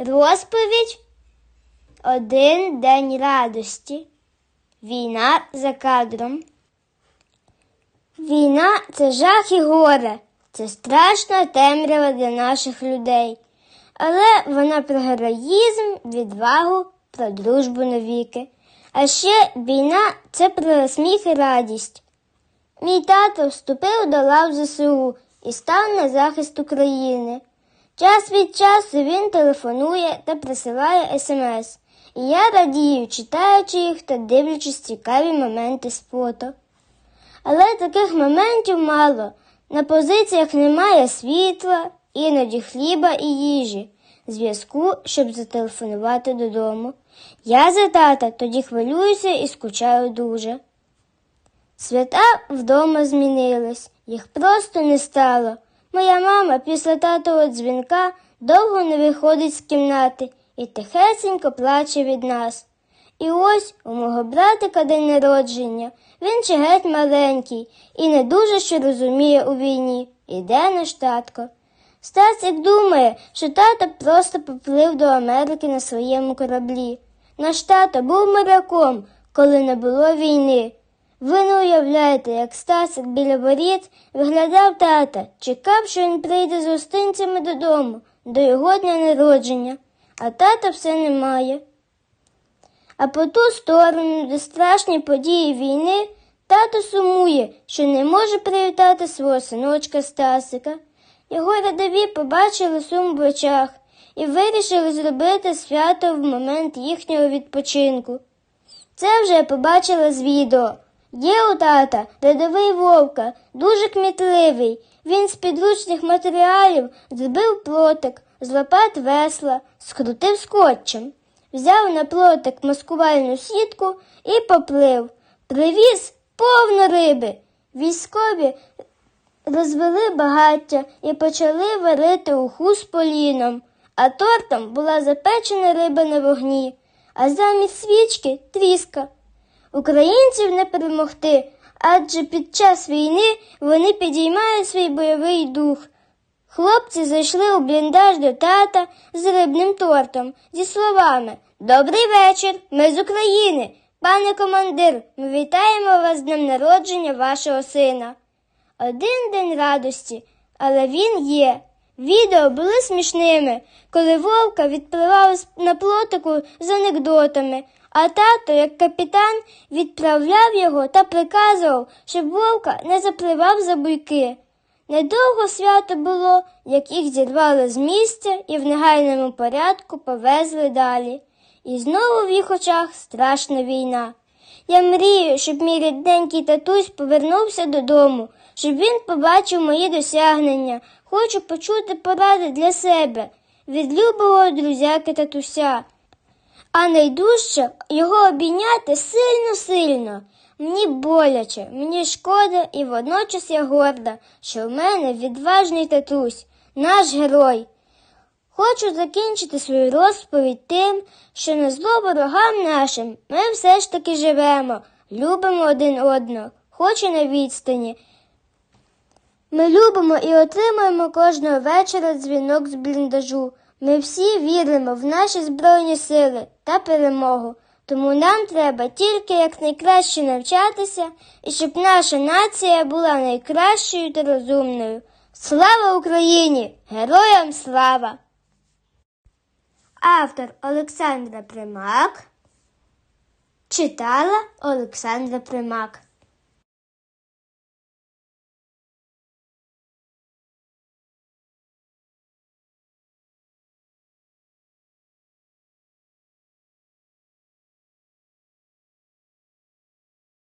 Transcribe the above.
Розповідь Один день радості. Війна за кадром. Війна це жах і горе, це страшна темрява для наших людей. Але вона про героїзм, відвагу, про дружбу навіки. А ще війна це про сміх і радість. Мій тато вступив до лав ЗСУ і став на захист України. Час від часу він телефонує та присилає смс. І я радію, читаючи їх та дивлячись цікаві моменти з фото. Але таких моментів мало. На позиціях немає світла, іноді хліба і їжі, зв'язку, щоб зателефонувати додому. Я за тата тоді хвилююся і скучаю дуже. Свята вдома змінились, їх просто не стало. Моя мама після татового дзвінка довго не виходить з кімнати і тихесенько плаче від нас. І ось у мого братика день народження. Він ще геть маленький і не дуже що розуміє у війні. Іде наш татко. Стасик думає, що тато просто поплив до Америки на своєму кораблі. Наш тато був моряком, коли не було війни. Ви не уявляєте, як Стасик біля воріт виглядав тата, чекав, що він прийде з гостинцями додому, до його дня народження, а тата все немає. А по ту сторону, де страшні події війни, тато сумує, що не може привітати свого синочка Стасика. Його рядові побачили сум в очах і вирішили зробити свято в момент їхнього відпочинку. Це вже побачила з відео. Є у тата рядовий вовка, дуже кмітливий. Він з підручних матеріалів збив плотик, з лопат весла, скрутив скотчем, взяв на плотик маскувальну сітку і поплив. Привіз повно риби. Військові розвели багаття і почали варити уху з поліном, а тортом була запечена риба на вогні, а замість свічки тріска. Українців не перемогти, адже під час війни вони підіймають свій бойовий дух. Хлопці зайшли у бліндаж до тата з рибним тортом зі словами Добрий вечір, ми з України. Пане командир, ми вітаємо вас з днем народження вашого сина. Один день радості, але він є. Відео були смішними, коли вовка відпливав на плотику з анекдотами, а тато, як капітан, відправляв його та приказував, щоб вовка не запливав за буйки. Недовго свято було, як їх зірвали з місця і в негайному порядку повезли далі. І знову в їх очах страшна війна. Я мрію, щоб мій рідненький татусь повернувся додому, щоб він побачив мої досягнення. Хочу почути поради для себе від любого друзяки татуся. А найдужче його обійняти сильно-сильно. Мені боляче, мені шкода і водночас я горда, що в мене відважний татусь, наш герой. Хочу закінчити свою розповідь тим, що на зло ворогам нашим ми все ж таки живемо, любимо один одного, хоч і на відстані. Ми любимо і отримуємо кожного вечора дзвінок з бліндажу. Ми всі віримо в наші Збройні сили та перемогу. Тому нам треба тільки якнайкраще навчатися і щоб наша нація була найкращою та розумною. Слава Україні! Героям слава! Автор Олександра Примак читала Олександра Примак.